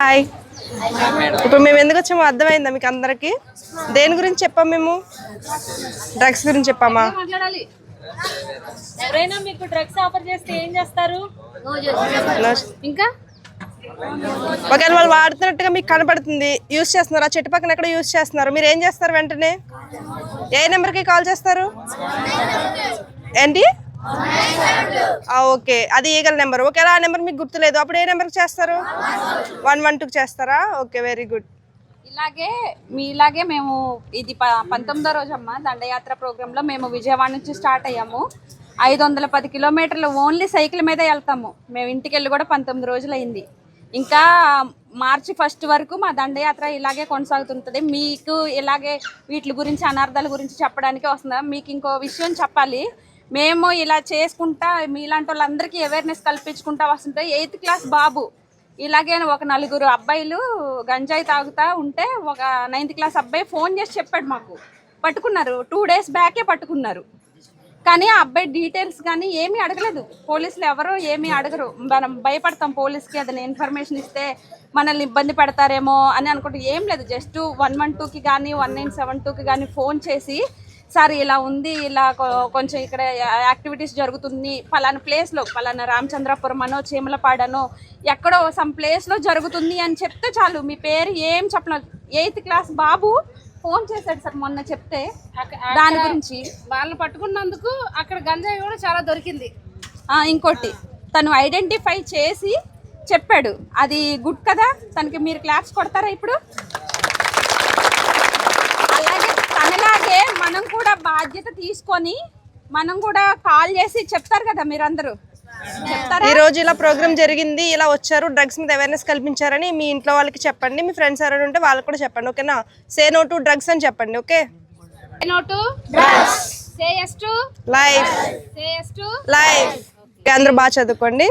Hi ఇప్పుడు మేము ఎందుకు వచ్చామో అర్థమైందా మీకు అందరికి? దేని గురించి చెప్పాం మేము? డ్రగ్స్ గురించి చెప్పామా? ఎవరైనా మీకు డ్రగ్స్ ఆఫర్ చేస్తే ఏం చేస్తారు? ఇంకా? ఒకవేళ వాళ్ళు వాడుతున్నట్టుగా మీకు కనపడుతుంది యూస్ చేస్తున్నారు? ఆ చెట్టు పక్కన ఎక్కడ యూస్ చేస్తున్నారు? మీరు ఏం చేస్తారు వెంటనే? ఏ నెంబర్కి కాల్ చేస్తారు? ఏంటి? ఓకే. అది ఈగల నెంబర్? ఓకే ఆ నెంబర్ మీకు గుర్తులేదు. అప్పుడు ఏ నెంబర్కి చేస్తారు? వన్ వన్ టూకి చేస్తారా? Okay very good. ఇలాగే మీ ఇలాగే మేము ఇది ప- పంతొమ్మిదో రోజు అమ్మ దండయాత్ర ప్రోగ్రాంలో మేము విజయవాడ నుంచి స్టార్ట్ అయ్యాము. ఐదు వందల పది కిలోమీటర్లు ఓన్లీ సైకిల్ మీద వెళ్తాము. మేము ఇంటికి వెళ్ళి కూడా పంతొమ్మిది రోజులు అయింది ఇంకా మార్చి ఫస్ట్ వరకు మా దండయాత్ర ఇలాగే కొనసాగుతుంటుంది. మీకు ఇలాగే వీటి గురించి అనార్థాల గురించి చెప్పడానికి వస్తుందా? మీకు ఇంకో విషయం చెప్పాలి. మేము ఇలా చేసుకుంటా మీలాంటి వాళ్ళందరికీ అవేర్నెస్ కల్పించుకుంటా వస్తుంటే ఎయిత్ క్లాస్ బాబు. ఇలాగే ఒక నలుగురు అబ్బాయిలు గంజాయి తాగుతా ఉంటే ఒక నైన్త్ క్లాస్ అబ్బాయి ఫోన్ చేసి చెప్పాడు మాకు. పట్టుకున్నారు. టూ డేస్ బ్యాకే పట్టుకున్నారు. కానీ ఆ అబ్బాయి డీటెయిల్స్ కానీ ఏమీ అడగలేదు. పోలీసులు ఎవరు ఏమీ అడగరు. మనం భయపడతాం పోలీస్కి ఏదైనా ఇన్ఫర్మేషన్ ఇస్తే మనల్ని ఇబ్బంది పెడతారేమో అని అనుకుంటే ఏం లేదు. జస్ట్ వన్ వన్ టూకి కానీ వన్ నైన్ సెవెన్ టూకి కానీ ఫోన్ చేసి సార్ ఇలా ఉంది ఇలా కొంచెం ఇక్కడ యాక్టివిటీస్ జరుగుతుంది. పలానా ప్లేస్లో పలానా రామచంద్రపురం అనో చీమలపాడనో ఎక్కడో సమ్ ప్లేస్లో జరుగుతుంది అని చెప్తే చాలు. మీ పేరు ఏం చెప్పలేదు ఎయిత్ క్లాస్ బాబు ఫోన్ చేశాడు సార్ మొన్న చెప్తే దాని గురించి. వాళ్ళని పట్టుకున్నందుకు అక్కడ గంజాయి కూడా చాలా దొరికింది. ఇంకోటి తను ఐడెంటిఫై చేసి చెప్పాడు. అది గుడ్ కదా? తనకి మీరు క్లాప్స్ కొడతారా ఇప్పుడు అలాగే తనలాగే మనం కూడా బాధ్యత తీసుకొని మనం కూడా కాల్ చేసి చెప్తారు కదా మీరందరూ. చెప్తారా? ఈ రోజు ఇలా ప్రోగ్రామ్ జరిగింది ఇలా వచ్చారు డ్రగ్స్ మీద అవేర్నెస్ కల్పించారని మీ ఇంట్లో వాళ్ళకి చెప్పండి మీ ఫ్రెండ్స్ ఎవరైనా ఉంటే వాళ్ళకి కూడా చెప్పండి ఓకేనా? సే నో టు డ్రగ్స్ అని చెప్పండి okay? Note say yes to life say yes to life అందరూ బాగా చదువుకోండి.